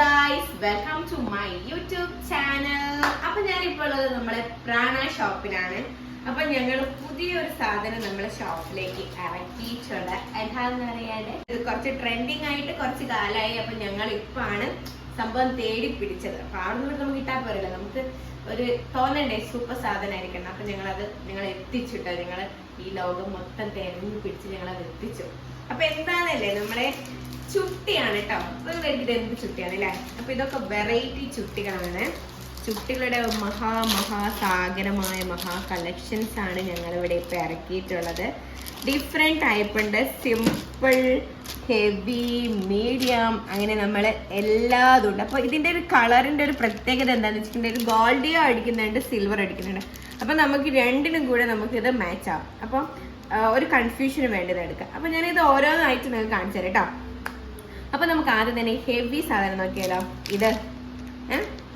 Guys welcome to my YouTube channel അപ്പൊ ഞാനിപ്പോൾ ഉള്ളത് നമ്മുടെ പ്രാണ ഷോപ്പിലാണ് അപ്പൊ ഞങ്ങൾ പുതിയൊരു സാധനം നമ്മുടെ ഷോപ്പിലേക്ക് ഇറക്കിയിട്ടുണ്ട്. എന്താണെന്ന് അറിയാതെ ഇത് കുറച്ച് ട്രെൻഡിങ് ആയിട്ട് കുറച്ച് കാലമായി. അപ്പൊ ഞങ്ങൾ ഇപ്പാണ് സംഭവം തേടി പിടിച്ചത്. അപ്പൊ അവിടെ നിന്ന് നമുക്ക് കിട്ടാൻ പോരല്ലോ. നമുക്ക് ഒരു തോന്നണ്ടേ? സൂപ്പർ സാധനമായിരിക്കണം അപ്പൊ അത് നിങ്ങൾ എത്തിച്ചിട്ടോ? ഞങ്ങൾ ഈ ലോകം മൊത്തം തെരഞ്ഞു പിടിച്ച് അത് എത്തിച്ചു. അപ്പൊ എന്താണല്ലേ നമ്മുടെ ചുട്ടിയാണ് കേട്ടോ ഇത് എന്ത് ചുട്ടിയാണ് അല്ലേ അപ്പൊ ഇതൊക്കെ വെറൈറ്റി ചുട്ടികളാണ്. ചുട്ടികളുടെ മഹാ മഹാസാഗരമായ മഹാ കളക്ഷൻസ് ആണ് ഞങ്ങൾ ഇവിടെ ഇപ്പൊ ഇറക്കിയിട്ടുള്ളത്. ഡിഫറെന്റ് ടൈപ്പ് ഉണ്ട്. സിമ്പിൾ ഹെവി മീഡിയം അങ്ങനെ നമ്മൾ എല്ലാതും ഉണ്ട് അപ്പോൾ ഇതിന്റെ ഒരു കളറിന്റെ ഒരു പ്രത്യേകത എന്താണെന്ന് വെച്ചിട്ടുണ്ടെങ്കിൽ ഗോൾഡിയോ അടിക്കുന്നുണ്ട് സിൽവർ അടിക്കുന്നുണ്ട് അപ്പോൾ നമുക്ക് രണ്ടിനും കൂടെ നമുക്ക് ഇത് മാച്ച് ആവും. അപ്പോൾ ഒരു കൺഫ്യൂഷന് വേണ്ടത് എടുക്കാം. അപ്പോൾ ഞാനിത് ഓരോന്നായിട്ട് നിങ്ങൾക്ക് കാണിച്ചു തരാം കേട്ടോ. അപ്പൊ നമുക്ക് ആദ്യം തന്നെ ഹെവി സാധനം നോക്കിയാലോ? ഇത്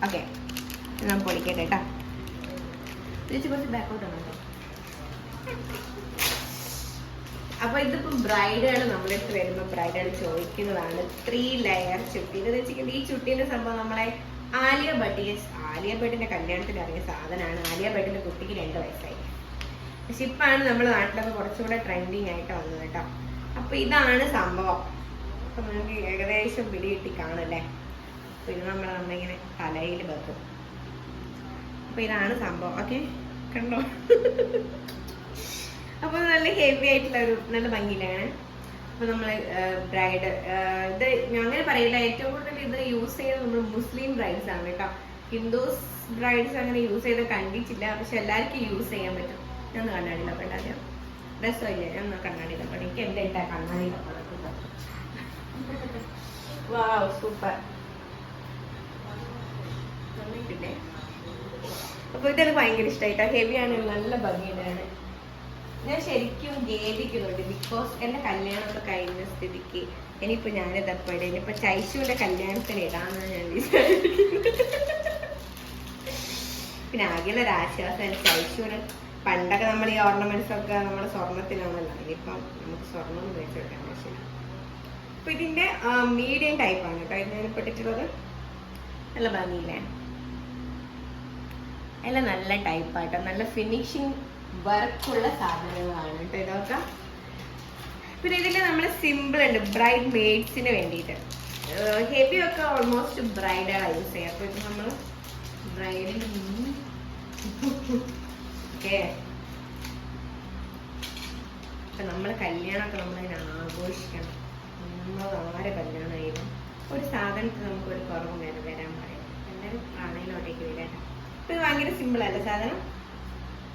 ഓക്കെ. ഞാൻ പൊളിക്കട്ടെ കേട്ടോ. കുറച്ച് ബാക്കോട്ട് ആണ് കേട്ടോ അപ്പൊ ഇതിപ്പോ ബ്രൈഡുകൾ നമ്മുടെ അടുത്ത് വരുമ്പോൾ ബ്രൈഡുകൾ ചോദിക്കുന്നതാണ് ത്രീ ലെയർ ചുട്ടി. എന്ന് വെച്ചിട്ടുണ്ടെങ്കിൽ ഈ ചുട്ടീന്റെ സംഭവം നമ്മളെ ആലിയ ഭട്ടിയെ ആലിയ ഭട്ടിന്റെ കല്യാണത്തിന് ഇറങ്ങിയ സാധനമാണ്. ആലിയ ഭട്ടിന്റെ കുട്ടിക്ക് രണ്ട് വയസ്സായി. പക്ഷെ ഇപ്പാണ് നമ്മുടെ നാട്ടിലൊക്കെ കുറച്ചുകൂടെ ട്രെൻഡിങ് ആയിട്ട് വന്നത് കേട്ടോ. അപ്പൊ ഇതാണ് സംഭവം. അപ്പൊ നമുക്ക് ഏകദേശം പിടി കിട്ടി കാണല്ലേ പിന്നെ നമ്മൾ നമ്മളിങ്ങനെ തലയിൽ വെക്കും. അപ്പൊ ഇതാണ് സംഭവം. ഓക്കെ? കണ്ടോ? അപ്പൊ നല്ല ഹെവി ആയിട്ടുള്ള ഒരു നല്ല ഭംഗിയിലാണ് അപ്പൊ നമ്മൾ ബ്രൈഡ് ഇത് ഞാൻ അങ്ങനെ പറയില്ല. ഏറ്റവും കൂടുതൽ ഇത് യൂസ് ചെയ്യുന്നത് നമ്മൾ മുസ്ലിം ബ്രൈഡ്സ് ആണ് കേട്ടോ. ഹിന്ദുസ് ബ്രൈഡ്സ് അങ്ങനെ യൂസ് ചെയ്ത് കണ്ടിട്ടില്ല. പക്ഷെ എല്ലാവർക്കും യൂസ് ചെയ്യാൻ പറ്റും. ഞാൻ കണ്ണാടി നോക്കണ്ട ആദ്യം. രസമില്ല? ഞാൻ ഒന്ന് കണ്ണാടി നോക്കണം എനിക്ക് എന്റെ ഇട്ടാ കണ്ണാടി വാവ് സൂപ്പർ നന്നായിട്ടില്ലേ അപ്പൊ ഇതെനിക്ക് ഭയങ്കര ഹെവി ആണ് നല്ല ഭംഗിയുണ്ടാണ് ഞാൻ ശരിക്കും ഖേദിക്കുന്നുണ്ട് ബിക്കോസ് എന്റെ കല്യാണമൊക്കെ കഴിഞ്ഞ സ്ഥിതിക്ക്. ഇനിയിപ്പോ ഞാനിത് എപ്പോഴും ഇനിയിപ്പൊ ചൈശുവിന്റെ കല്യാണത്തിന് ഇടാന്ന് ഞാൻ പിന്നെ ആകെയുള്ള ഒരു ആശ്വാസം ചൈശുവിന് പണ്ടൊക്കെ നമ്മൾ ഈ ഓർണമെന്റ്സ് ഒക്കെ നമ്മുടെ സ്വർണത്തിലാണല്ലോ. ഇനിയിപ്പം നമുക്ക് സ്വർണം ഉപയോഗിച്ച് വെക്കാൻ ആവശ്യമില്ല. അപ്പൊ ഇതിന്റെ മീഡിയം ടൈപ്പാണ് കേട്ടോ. ഇതിന് പെട്ടിട്ടുള്ളത് നല്ല ഭംഗിയില്ലേ? അല്ല നല്ല ടൈപ്പ് ആട്ടോ. നല്ല ഫിനിഷിങ് വർക്കുള്ള സാധനങ്ങളാണ് കേട്ടോ ഇതൊക്കെ. പിന്നെ ഇതിൽ നമ്മൾ സിമ്പിൾ ഉണ്ട് ബ്രൈഡ് മെയ്ഡ്സിന് വേണ്ടിയിട്ട് ഹെവി ഒക്കെ ഓൾമോസ്റ്റ് ബ്രൈഡാണ് യൂസ് ചെയ്യുക അപ്പോൾ ഇത് നമ്മൾ ബ്രൈഡിന് ഓക്കെ. അപ്പം നമ്മൾ കല്യാണമൊക്കെ നമ്മളതിനെ ആഘോഷിക്കണം. നമ്മൾ വളരെ കല്യാണമായിരുന്നു ഒരു സാധനത്തിന് നമുക്ക് ഒരു കുറവും വരാൻ പറയാം എല്ലാവരും വരാൻ അപ്പൊ ഇത് ഭയങ്കര സിമ്പിൾ അല്ല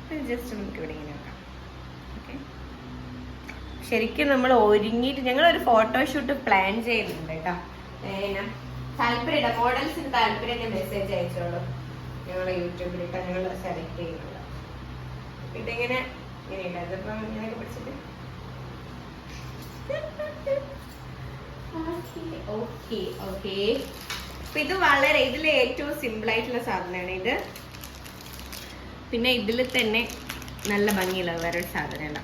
സാധനം ജസ്റ്റ് നമുക്ക് ഇവിടെ ഇങ്ങനെ വെക്കാം. ഓക്കെ ശരിക്കും നമ്മൾ ഒരുങ്ങിയിട്ട് ഞങ്ങൾ ഒരു ഫോട്ടോഷൂട്ട് പ്ലാൻ ചെയ്യുന്നുണ്ട് കേട്ടോ താല്പര്യമില്ല. താല്പര്യം മോഡൽസിന് താല്പര്യം മെസ്സേജ് അയച്ചോളൂ. ഞങ്ങളെ യൂട്യൂബിലിട്ട് ഞങ്ങൾ സെലക്ട് ചെയ്യുന്നുണ്ട്. ഇതിങ്ങനെ ഇങ്ങനെയുണ്ട് അതിപ്പം ഇങ്ങനെയൊക്കെ പിടിച്ചിട്ട്. ഇത് വളരെ ഇതിൽ ഏറ്റവും സിമ്പിൾ ആയിട്ടുള്ള സാധനമാണ് ഇത്. പിന്നെ ഇതിൽ തന്നെ നല്ല ഭംഗിയുള്ള വേറൊരു സാധനമാണ്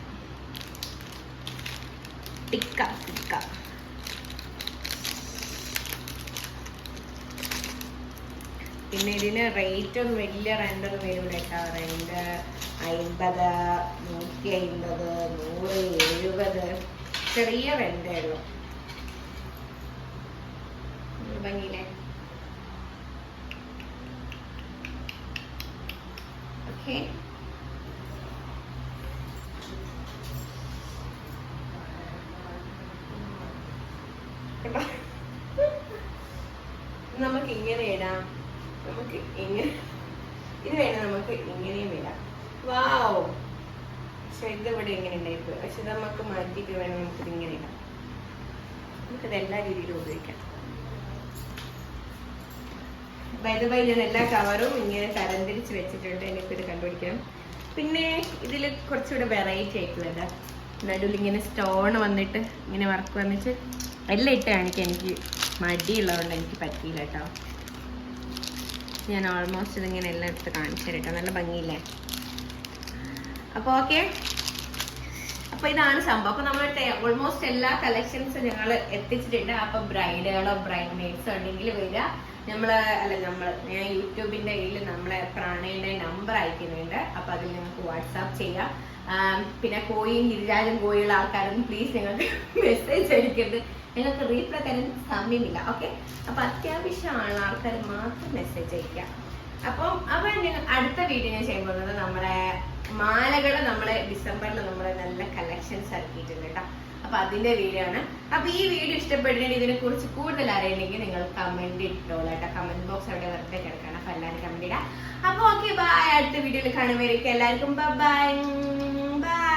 ടിക്ക ടിക്ക. പിന്നെ ഇതിന് റേറ്റ് ഒന്നും വലിയ റെൻഡർ ഒന്നും റെൻഡ് അൻപത് നൂറ്റി അൻപത് നൂറ് എഴുപത്. ചെറിയ റെൻഡായിരുന്നു ഭംഗിയില്ലേ? ഓക്കെ നമുക്ക് ഇങ്ങനെ ഇടാം. നമുക്ക് ഇങ്ങനെ. ഇത് വേണം നമുക്ക് ഇങ്ങനെയും ഇടാം. വാവോ പക്ഷെ ഇത് ഇവിടെ ഇങ്ങനെ ഉണ്ടായിപ്പോയി പക്ഷെ ഇത് നമുക്ക് മാറ്റിയിട്ട് വേണം നമുക്ക് ഇങ്ങനെ ഇടാം. നമുക്കിത് എല്ലാ രീതിയിലും ഉപയോഗിക്കാം. ബൈ ഞാൻ എല്ലാ കവറും ഇങ്ങനെ തരംതിരിച്ച് വെച്ചിട്ടുണ്ട്. എനിക്കിത് കണ്ടുപിടിക്കണം. പിന്നെ ഇതിൽ കുറച്ചുകൂടെ വെറൈറ്റി ആയിട്ടുള്ളത് നടുവിൽ ഇങ്ങനെ സ്റ്റോൺ വന്നിട്ട് ഇങ്ങനെ വർക്ക് വന്നിട്ട് എല്ലാം ഇട്ട് കാണിക്കാൻ എനിക്ക് മടിയുള്ളതുകൊണ്ട് എനിക്ക് പറ്റിയില്ല കേട്ടോ. ഞാൻ ഓൾമോസ്റ്റ് ഇതിങ്ങനെ എല്ലാം എടുത്ത് കാണിച്ചു തരട്ടോ നല്ല ഭംഗിയില്ലേ? അപ്പോൾ ഓക്കെ അപ്പൊ ഇതാണ് സംഭവം. അപ്പൊ നമ്മൾ ഓൾമോസ്റ്റ് എല്ലാ കളക്ഷൻസും ഞങ്ങൾ എത്തിച്ചിട്ടുണ്ട്. അപ്പൊ ബ്രൈഡുകളോ ബ്രൈഡ് മെയ്ഡ്സോ ഉണ്ടെങ്കിൽ വരിക. നമ്മൾ അല്ല നമ്മൾ ഞാൻ യൂട്യൂബിന്റെ കയ്യിൽ നമ്മളെ പ്രാണയുടെ നമ്പർ അയക്കുന്നുണ്ട്. അപ്പൊ അതിൽ നിങ്ങൾക്ക് വാട്സാപ്പ് ചെയ്യാം. പിന്നെ കോഴിയും ഗിരിരാജും കോഴിയുള്ള ആൾക്കാരൊന്നും പ്ലീസ് നിങ്ങൾക്ക് മെസ്സേജ് അയക്കരുത്. നിങ്ങൾക്ക് റീപ്ലൈ തരാൻ സമയമില്ല. ഓക്കെ അപ്പൊ അത്യാവശ്യമാണ് ആൾക്കാർ മാത്രം മെസ്സേജ് അയക്കുക. അപ്പം അപ്പൊ അടുത്ത വീഡിയോ ഞാൻ നമ്മുടെ മാലകൾ നമ്മളെ ഡിസംബറിൽ നമ്മൾ നല്ല കളക്ഷൻസ് ഇറക്കിയിട്ടുണ്ട് കേട്ടോ. അപ്പൊ അതിന്റെ വീഡിയോ ആണ്. അപ്പൊ ഈ വീഡിയോ ഇഷ്ടപ്പെട്ടിട്ടുണ്ടെങ്കിൽ ഇതിനെ കുറിച്ച് കൂടുതൽ അറിയണമെങ്കിൽ നിങ്ങൾ കമന്റ് ഇട്ടോളൂ കേട്ടോ. കമന്റ് ബോക്സ് അവിടെ വെറുതെ കിടക്കണം. അപ്പൊ എല്ലാവരും കമന്റ് ഇടാം. അപ്പൊ ഓക്കെ ബൈ അടുത്ത വീഡിയോയിൽ കാണുമ്പോഴേക്കും എല്ലാവർക്കും ബൈ ബൈ